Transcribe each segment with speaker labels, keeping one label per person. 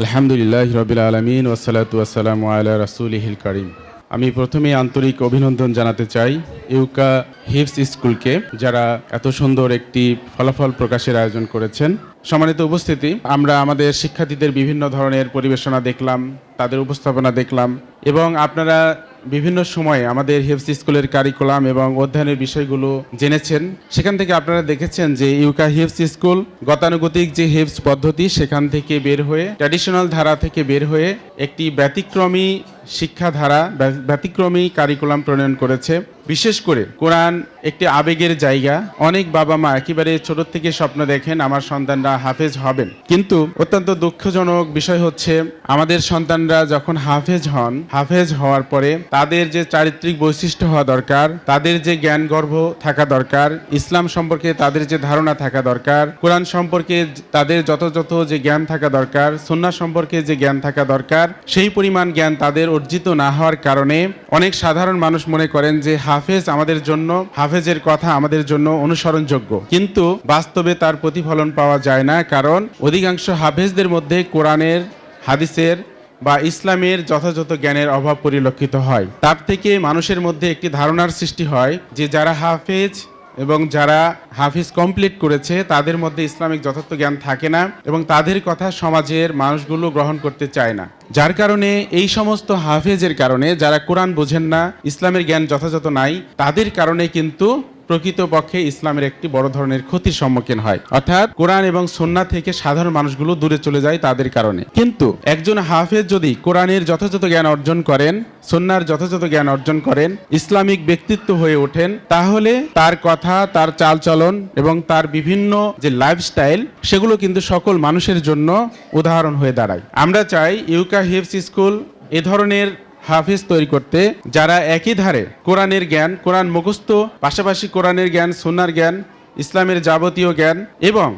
Speaker 1: আলহামদুলিল্লাহ রবিল আলমিন ওসালাতু আসসালাম আল্লাহ রাসুলিহিল করিম। আমি প্রথমে আন্তরিক অভিনন্দন জানাতে চাই ইউকা হিপস স্কুলকে, যারা এত সুন্দর একটি ফলাফল প্রকাশের আয়োজন করেছেন। সম্মানিত উপস্থিতি, আমরা আমাদের শিক্ষার্থীদের বিভিন্ন ধরনের পরিবেশনা দেখলাম, তাদের উপস্থাপনা দেখলাম, এবং আপনারা বিভিন্ন সময়ে আমাদের হেফস স্কুলের কারিকুলাম এবং অধ্যয়নের বিষয়গুলো জেনেছেন। সেখান থেকে আপনারা দেখেছেন যে ইউকা হেফস স্কুল গতানুগতিক যে হেফস পদ্ধতি, সেখান থেকে বের হয়ে ট্র্যাডিশনাল ধারা থেকে বের হয়ে একটি ব্যতিক্রমী শিক্ষাধারা ব্যতিক্রমী কারিকুলাম প্রণয়ন করেছে। বিশেষ করে কোরআন একটি আবেগের জায়গা। অনেক বাবা মা একেবারে ছোট থেকে স্বপ্ন দেখেন আমার সন্তানরা হাফেজ হবেন। কিন্তু অত্যন্ত দুঃখজনক বিষয় হচ্ছে, আমাদের সন্তানরা যখন হাফেজ হন, হাফেজ হওয়ার পরে তাদের যে চারিত্রিক বৈশিষ্ট্য হওয়া দরকার, তাদের যে জ্ঞান গর্ভ থাকা দরকার, ইসলাম সম্পর্কে তাদের যে ধারণা থাকা দরকার, কোরআন সম্পর্কে তাদের যথাযথ যে জ্ঞান থাকা দরকার সন্না সম্পর্কে যে জ্ঞান থাকা দরকার, সেই পরিমাণ জ্ঞান তাদের অর্জিত না হওয়ার কারণে অনেক সাধারণ মানুষ মনে করেন যে হাফেজ আমাদের জন্য, হাফেজের কথা আমাদের জন্য অনুসরণযোগ্য। কিন্তু বাস্তবে তার প্রতিফলন পাওয়া যায় না, কারণ অধিকাংশ হাফেজদের মধ্যে কোরআনের, হাদিসের বা ইসলামের যথাযথ জ্ঞানের অভাব পরিলক্ষিত হয়। তার থেকে মানুষের মধ্যে একটি ধারণার সৃষ্টি হয় যে যারা হাফেজ এবং যারা হাফিজ কমপ্লিট করেছে, তাদের মধ্যে ইসলামিক যথার্থ জ্ঞান থাকে না এবং তাদের কথা সমাজের মানুষগুলো গ্রহণ করতে চায় না। যার কারণে এই সমস্ত হাফেজের কারণে যারা কোরআন বোঝেন না, ইসলামের জ্ঞান যথাযথ নাই, তাদের কারণে কিন্তু প্রকৃতপক্ষে ইসলামের একটি বড় ধরনের ক্ষতির সম্মুখীন হয়। অর্থাৎ কোরআন এবং সন্না থেকে সাধারণ মানুষগুলো দূরে চলে যায় তাদের কারণে। কিন্তু একজন হাফেজ যদি কোরআনের যথাযথ জ্ঞান অর্জন করেন সন্ন্যার যথাযথ জ্ঞান অর্জন করেন, ইসলামিক ব্যক্তিত্ব হয়ে ওঠেন, তাহলে তার কথা, তার চালচলন এবং তার বিভিন্ন যে লাইফস্টাইল সেগুলো কিন্তু সকল মানুষের জন্য উদাহরণ হয়ে দাঁড়ায়। আমরা চাই ইউকা হিপস স্কুল এ ধরনের হাফিজ তৈরি করতে, যারা একই ধারে কোরআনের জ্ঞান, কোরআন মুখস্থ, পাশাপাশি কোরআনের জ্ঞান সোনার জ্ঞান, ইসলামের যাবতীয় জ্ঞান এবং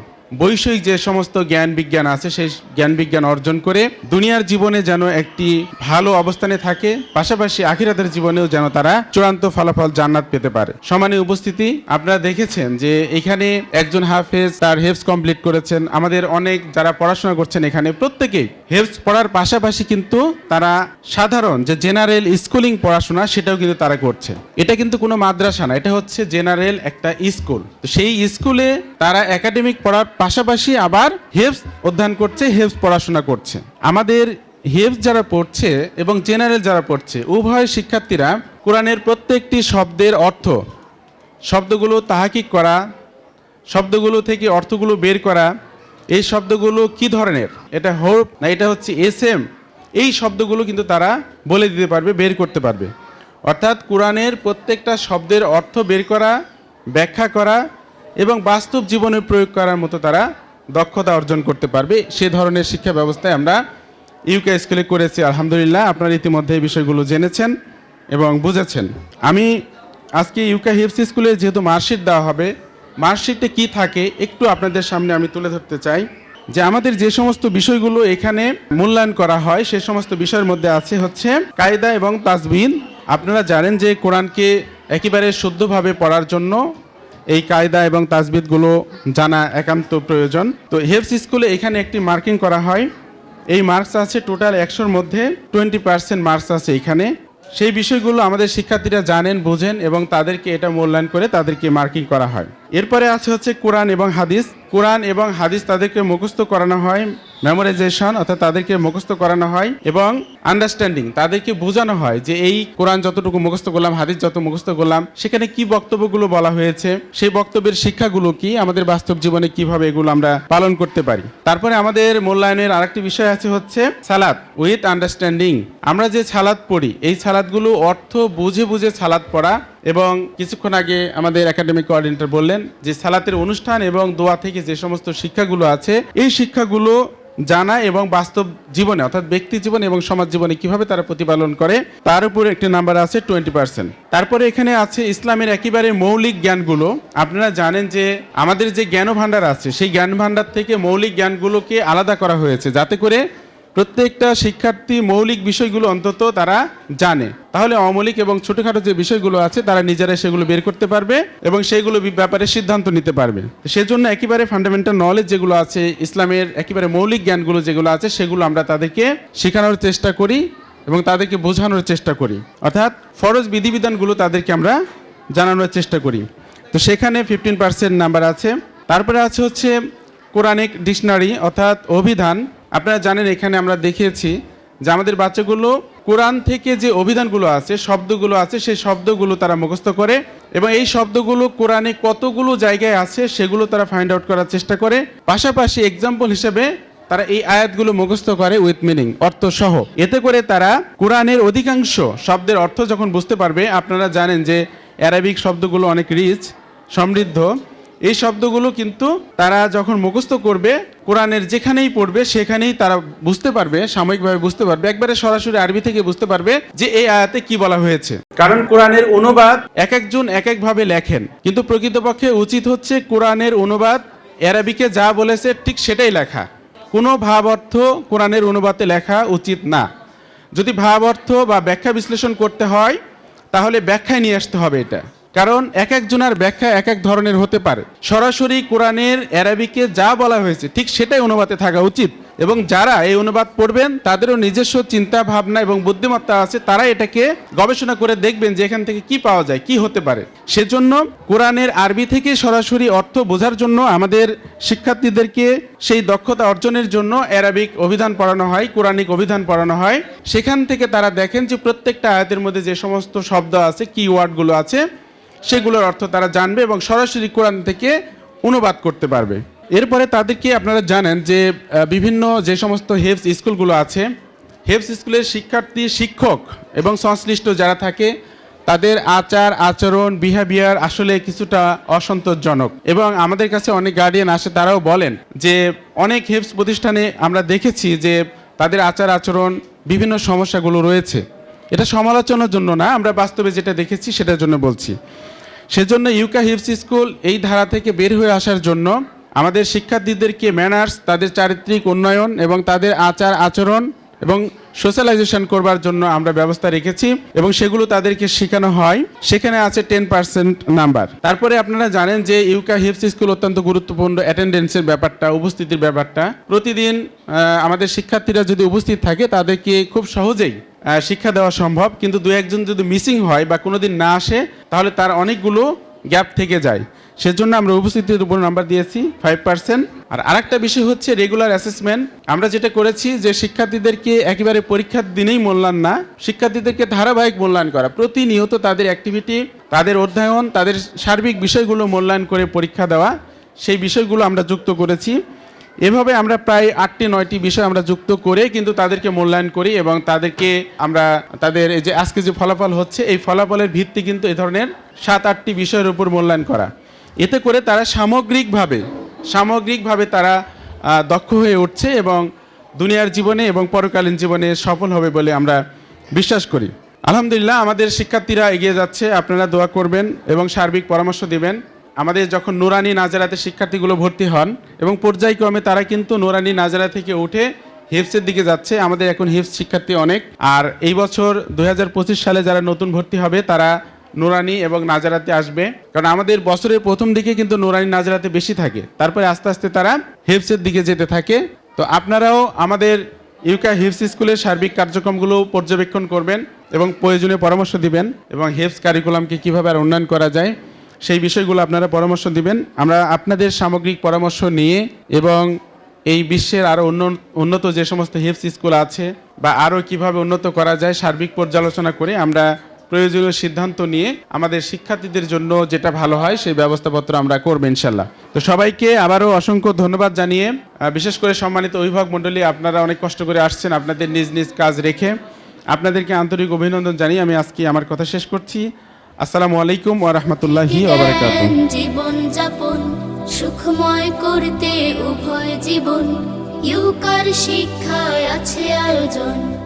Speaker 1: বৈষয়িক যে সমস্ত জ্ঞান বিজ্ঞান আছে, সেই জ্ঞান বিজ্ঞান অর্জন করে দুনিয়ার জীবনে যেন একটি ভালো অবস্থানে থাকে, পাশাপাশি আখিরাতের জীবনেও যেন তারা চূড়ান্ত ফলাফল জান্নাত পেতে পারে। সমানে উপস্থিতি, আপনারা দেখেছেন যে এখানে একজন হাফেজ তার হেফস কমপ্লিট করেছেন। আমাদের অনেক যারা পড়াশোনা করছেন এখানে, প্রত্যেকেই হেফস পড়ার পাশাপাশি কিন্তু তারা সাধারণ যে জেনারেল স্কুলিং পড়াশোনা, সেটাও কিন্তু তারা করছে। এটা কিন্তু কোনো মাদ্রাসা না, এটা হচ্ছে জেনারেল একটা স্কুল। তো সেই স্কুলে তারা একাডেমিক পড়ার পাশাপাশি আবার হেফস অধ্যয়ন করছে হেফস পড়াশোনা করছে। আমাদের হেফস যারা পড়ছে এবং জেনারেল যারা পড়ছে, উভয় শিক্ষার্থীরা কোরআনের প্রত্যেকটি শব্দের অর্থ, শব্দগুলো তাহাকিক করা, শব্দগুলো থেকে অর্থগুলো বের করা, এই শব্দগুলো কি ধরনের? এটা হোপ না এটা হচ্ছে এস এম এই শব্দগুলো কিন্তু তারা বলে দিতে পারবে, বের করতে পারবে। অর্থাৎ কোরআনের প্রত্যেকটা শব্দের অর্থ বের করা, ব্যাখ্যা করা এবং বাস্তব জীবনে প্রয়োগ করার মতো তারা দক্ষতা অর্জন করতে পারবে। সে ধরনের শিক্ষা ব্যবস্থায় আমরা ইউকে স্কুলে করেছি, আলহামদুলিল্লাহ। আপনারা ইতিমধ্যে এই বিষয়গুলো জেনেছেন এবং বুঝেছেন। আমি আজকে ইউকা হিপস স্কুলে যেহেতু মার্কশিট দেওয়া হবে, মার্কশিটে কি থাকে একটু আপনাদের সামনে আমি তুলে ধরতে চাই। যে আমাদের যে সমস্ত বিষয়গুলো এখানে মূল্যায়ন করা হয়, সে সমস্ত বিষয়ের মধ্যে আছে হচ্ছে কায়দা এবং তাজবিন আপনারা জানেন যে কোরআনকে একেবারে শুদ্ধভাবে পড়ার জন্য এই কায়দা এবং তাজবিদগুলো জানা একান্ত প্রয়োজন। তো হেফস স্কুলে এখানে একটি মার্কিং করা হয়। এই মার্কস আছে টোটাল একশোর মধ্যে টোয়েন্টি পার্সেন্ট মার্কস আছে এখানে। সেই বিষয়গুলো আমাদের শিক্ষার্থীরা জানেন, বোঝেন এবং তাদেরকে এটা মূল্যায়ন করে তাদেরকে মার্কিং করা হয়। এরপরে আছে হচ্ছে কোরআন এবং হাদিস। কোরআন এবং হাদিস তাদেরকে মুখস্থ করানো হয় মেমোরাইজেশন অর্থাৎ তাদেরকে মুখস্থ করানো হয় এবং আন্ডারস্ট্যান্ডিং তাদেরকে বোঝানো হয় যে এই কোরআন যতটুকু মুখস্থ করলাম, হাদিস যত মুখস্থ করলাম, সেখানে কি বক্তব্যগুলো বলা হয়েছে, সেই বক্তব্যের শিক্ষাগুলো কি, আমাদের বাস্তব জীবনে কীভাবে এগুলো আমরা পালন করতে পারি। তারপরে আমাদের মূল্যায়নের আরেকটি বিষয় আছে হচ্ছে সালাদ উইথ আন্ডারস্ট্যান্ডিং আমরা যে সালাদ পড়ি, এই সালাদগুলো অর্থ বুঝে বুঝে সালাদ পড়া এবং কিছুক্ষণ আগে আমাদের একাডেমিক কোঅর্ডিনেটর বললেন যে সালাতের অনুষ্ঠান এবং দোয়া থেকে যে সমস্ত শিক্ষাগুলো আছে, এই শিক্ষাগুলো জানা এবং বাস্তব জীবনে, অর্থাৎ ব্যক্তি জীবনে এবং সমাজ জীবনে কীভাবে তারা প্রতিপালন করে, তার উপর একটি নাম্বার আছে টোয়েন্টি পার্সেন্ট তারপরে এখানে আছে ইসলামের একেবারে মৌলিক জ্ঞানগুলো। আপনারা জানেন যে আমাদের যে জ্ঞান ভাণ্ডার আছে, সেই জ্ঞান ভাণ্ডার থেকে মৌলিক জ্ঞানগুলোকে আলাদা করা হয়েছে, যাতে করে প্রত্যেকটা শিক্ষার্থী মৌলিক বিষয়গুলো অন্তত তারা জানে। তাহলে অমৌলিক এবং ছোটখাটো যে বিষয়গুলো আছে, তারা নিজেরাই সেগুলো বের করতে পারবে এবং সেইগুলো ব্যাপারে সিদ্ধান্ত নিতে পারবে। সেজন্য একেবারে ফান্ডামেন্টাল নলেজ যেগুলো আছে, ইসলামের একেবারে মৌলিক জ্ঞানগুলো যেগুলো আছে, সেগুলো আমরা তাদেরকে শেখানোর চেষ্টা করি এবং তাদেরকে বোঝানোর চেষ্টা করি। অর্থাৎ ফরজ বিধিবিধানগুলো তাদেরকে আমরা জানানোর চেষ্টা করি। তো সেখানে ফিফটিন পার্সেন্ট নাম্বার আছে। তারপরে আছে হচ্ছে কোরআনিক ডিকশনারি, অর্থাৎ অভিধান। আপনারা জানেন, এখানে আমরা দেখিয়েছি যে আমাদের বাচ্চাগুলো কোরআন থেকে যে অভিধানগুলো আছে, শব্দগুলো আছে, সেই শব্দগুলো তারা মুখস্থ করে এবং এই শব্দগুলো কোরআনে কতগুলো জায়গায় আছে, সেগুলো তারা ফাইন্ড আউট করার চেষ্টা করে। পাশাপাশি এক্সাম্পল হিসেবে তারা এই আয়াতগুলো মুখস্থ করে উইথ মিনিং অর্থ সহ এতে করে তারা কোরআনের অধিকাংশ শব্দের অর্থ যখন বুঝতে পারবে, আপনারা জানেন যে অ্যারাবিক শব্দগুলো অনেক রিচ সমৃদ্ধ। এই শব্দগুলো কিন্তু তারা যখন মুখস্থ করবে কোরআনের যেখানেই পড়বে সেখানেই তারা বুঝতে পারবে সাময়িকভাবে বুঝতে পারবে। একবারে সরাসরি আরবি থেকে বুঝতে পারবে যে এই আয়াতে কি বলা হয়েছে। কারণ কোরআনের অনুবাদ এক একজন এক একভাবে লেখেন কিন্তু প্রকৃতপক্ষে উচিত হচ্ছে কোরআনের অনুবাদ অ্যারাবিকে যা বলেছে ঠিক সেটাই লেখা। কোনো ভাব অর্থ কোরআনের অনুবাদে লেখা উচিত না। যদি ভাব অর্থ বা ব্যাখ্যা বিশ্লেষণ করতে হয় তাহলে ব্যাখ্যায় নিয়ে আসতে হবে এটা। কারণ এক একজনের ব্যাখ্যা এক এক ধরনের হতে পারে। সরাসরি কোরআনের, অ্যারাবিকে যা বলা হয়েছে, ঠিক সেটাই অনুবাদে থাকা উচিত। এবং যারা এই অনুবাদ পড়বেন, তাদেরও নিজস্ব চিন্তা, ভাবনা এবং বুদ্ধিমত্তা আছে, তারা এটাকে গবেষণা করে দেখবেন যে এখান থেকে কি পাওয়া যায়, কি হতে পারে। সেজন্য কোরআনের আরবি থেকে সরাসরি অর্থ বোঝার জন্য আমাদের শিক্ষার্থীদেরকে সেই দক্ষতা অর্জনের জন্য অ্যারাবিক অভিধান পড়ানো হয়, কোরআনিক অভিধান পড়ানো হয়। সেখান থেকে তারা দেখেন যে প্রত্যেকটা আয়াতের মধ্যে যে সমস্ত শব্দ আছে, কি ওয়ার্ডগুলো আছে সেগুলোর অর্থ তারা জানবে এবং সরাসরি কোরআন থেকে অনুবাদ করতে পারবে। এরপরে তাদেরকে আপনারা জানেন যে বিভিন্ন যে সমস্ত হেফস স্কুলগুলো আছে হেফস স্কুলের শিক্ষার্থী, শিক্ষক এবং সংশ্লিষ্ট যারা থাকে, তাদের আচার, আচরণ বিহেভিয়ার আসলে কিছুটা অসন্তোষজনক এবং আমাদের কাছে অনেক গার্ডিয়ান আসে, তারাও বলেন যে, অনেক হেফস প্রতিষ্ঠানে আমরা দেখেছি যে, তাদের আচার, আচরণ, বিভিন্ন সমস্যাগুলো রয়েছে। এটা সমালোচনার জন্য না, আমরা বাস্তবে যেটা দেখেছি সেটার জন্য বলছি। সেজন্য ইউকা হিপস স্কুল এই ধারা থেকে বের হয়ে আসার জন্য আমাদের শিক্ষার্থীদেরকে ম্যানার্স তাদের চারিত্রিক উন্নয়ন এবং তাদের আচার, আচরণ এবং সোশ্যালাইজেশন করবার জন্য আমরা ব্যবস্থা রেখেছি এবং সেগুলো তাদেরকে শেখানো হয়। সেখানে আছে টেন পার্সেন্ট নাম্বার তারপরে আপনারা জানেন যে ইউকা হিপস স্কুল অত্যন্ত গুরুত্বপূর্ণ অ্যাটেন্ডেন্সের ব্যাপারটা, উপস্থিতির ব্যাপারটা। প্রতিদিন আমাদের শিক্ষার্থীরা যদি উপস্থিত থাকে, তাদেরকে খুব সহজেই শিক্ষা দেওয়া সম্ভব, কিন্তু দু একজন যদি মিসিং হয় বা কোনো দিন না আসে, তাহলে তার অনেকগুলো গ্যাপ থেকে যায়। সেজন্য আমরা উপস্থিতির উপর নাম্বার দিয়েছি ফাইভ পার্সেন্ট আর আরেকটা বিষয় হচ্ছে রেগুলার অ্যাসেসমেন্ট আমরা যেটা করেছি যে শিক্ষার্থীদেরকে একেবারে পরীক্ষার দিনেই মূল্যায়ন না, শিক্ষার্থীদেরকে ধারাবাহিক মূল্যায়ন করা। প্রতিনিয়ত তাদের অ্যাক্টিভিটি তাদের অধ্যয়ন, তাদের সার্বিক বিষয়গুলো মূল্যায়ন করে পরীক্ষা দেওয়া, সেই বিষয়গুলো আমরা যুক্ত করেছি। এভাবে আমরা প্রায় আটটি, নয়টি বিষয় আমরা যুক্ত করে কিন্তু তাদেরকে মূল্যায়ন করি এবং তাদেরকে আমরা তাদের এই যে আজকে যে ফলাফল হচ্ছে, এই ফলাফলের ভিত্তি কিন্তু এ ধরনের সাত, আটটি বিষয়ের উপর মূল্যায়ন করা। এতে করে তারা সামগ্রিকভাবে সামগ্রিকভাবে তারা দক্ষ হয়ে উঠছে এবং দুনিয়ার জীবনে এবং পরকালীন জীবনে সফল হবে বলে আমরা বিশ্বাস করি। আলহামদুলিল্লাহ, আমাদের শিক্ষার্থীরা এগিয়ে যাচ্ছে, আপনারা দোয়া করবেন এবং সার্বিক পরামর্শ দিবেন। আমাদের যখন নুরানি নাজারাতে শিক্ষার্থীগুলো ভর্তি হন এবং পর্যায়ক্রমে তারা কিন্তু নুরানি নাজারা থেকে উঠে হিপসের দিকে যাচ্ছে, আমাদের এখন হিপস শিক্ষার্থী অনেক। আর এই বছর দুই হাজার পঁচিশ সালে যারা নতুন ভর্তি হবে, তারা নুরানি এবং নাজারাতে আসবে। কারণ আমাদের বছরের প্রথম দিকে কিন্তু নুরানি নাজারাতে বেশি থাকে। তারপরে আস্তে আস্তে তারা হিপসের দিকে যেতে থাকে। তো আপনারাও আমাদের ইউকা হিপস স্কুলের সার্বিক কার্যক্রমগুলো পর্যবেক্ষণ করবেন এবং প্রয়োজনীয় পরামর্শ দিবেন এবং হিপস কারিকুলামকে কীভাবে আর উন্নয়ন করা যায় সেই বিষয়গুলো আপনারা পরামর্শ দিবেন। আমরা আপনাদের সামগ্রিক পরামর্শ নিয়ে এবং এই বিশ্বের আরও উন্নত যে সমস্ত হিপস স্কুল আছে বা আরও কীভাবে উন্নত করা যায় সার্বিক পর্যালোচনা করে আমরা প্রয়োজনীয় সিদ্ধান্ত নিয়ে আমাদের শিক্ষার্থীদের জন্য যেটা ভালো হয় সেই ব্যবস্থাপত্র আমরা করব ইনশাল্লাহ। তো সবাইকে আবারও অসংখ্য ধন্যবাদ জানিয়ে বিশেষ করে সম্মানিত অভিভাবক মণ্ডলী, আপনারা অনেক কষ্ট করে আসছেন আপনাদের নিজ নিজ কাজ রেখে। আপনাদেরকে আন্তরিক অভিনন্দন জানিয়ে আমি আজকে আমার কথা শেষ করছি। আসসালামু আলাইকুম ওয়া রাহমাতুল্লাহি ওয়া বারাকাতুহু।
Speaker 2: জীবন যাপন, সুখময় করতে উভয় জীবন। ইউকার শিক্ষায় আছে আয়োজন।